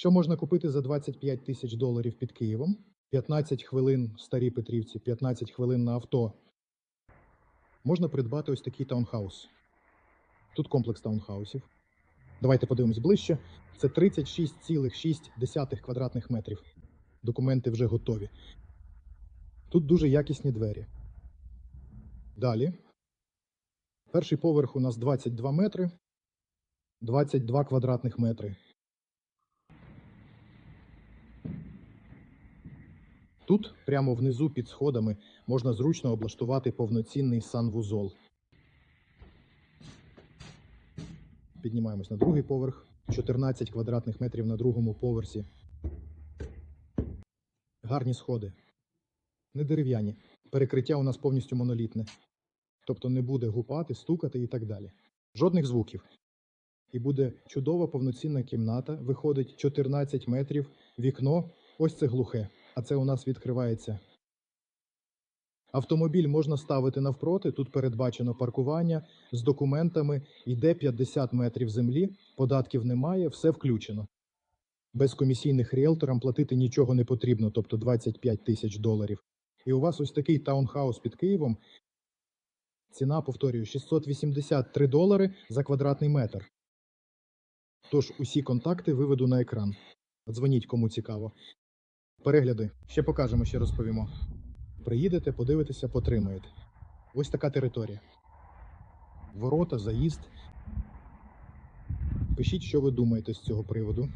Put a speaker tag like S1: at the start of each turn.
S1: Що можна купити за 25 тисяч доларів під Києвом? 15 хвилин в старій Петрівці, 15 хвилин на авто. Можна придбати ось такий таунхаус. Тут комплекс таунхаусів. Давайте подивимось ближче. Це 36,6 квадратних метрів. Документи вже готові. Тут дуже якісні двері. Далі. Перший поверх у нас 22 метри, 22 квадратних метри. Тут, прямо внизу під сходами, можна зручно облаштувати повноцінний санвузол. Піднімаємось на другий поверх. 14 квадратних метрів на другому поверсі. Гарні сходи. Не дерев'яні. Перекриття у нас повністю монолітне. Тобто не буде гупати, стукати і так далі. Жодних звуків. І буде чудова повноцінна кімната. Виходить 14 метрів, вікно. Ось це глухе. А це у нас відкривається. Автомобіль можна ставити навпроти. Тут передбачено паркування з документами. Йде 50 метрів землі, податків немає, все включено. Без комісійних ріелторам платити нічого не потрібно, тобто 25 тисяч доларів. І у вас ось такий таунхаус під Києвом. Ціна, повторюю, 683 долари за квадратний метр. Тож усі контакти виведу на екран. Дзвоніть, кому цікаво. Перегляди. Ще покажемо, ще розповімо. Приїдете, подивитеся, потримаєте. Ось така територія. Ворота, заїзд. Пишіть, що ви думаєте з цього приводу.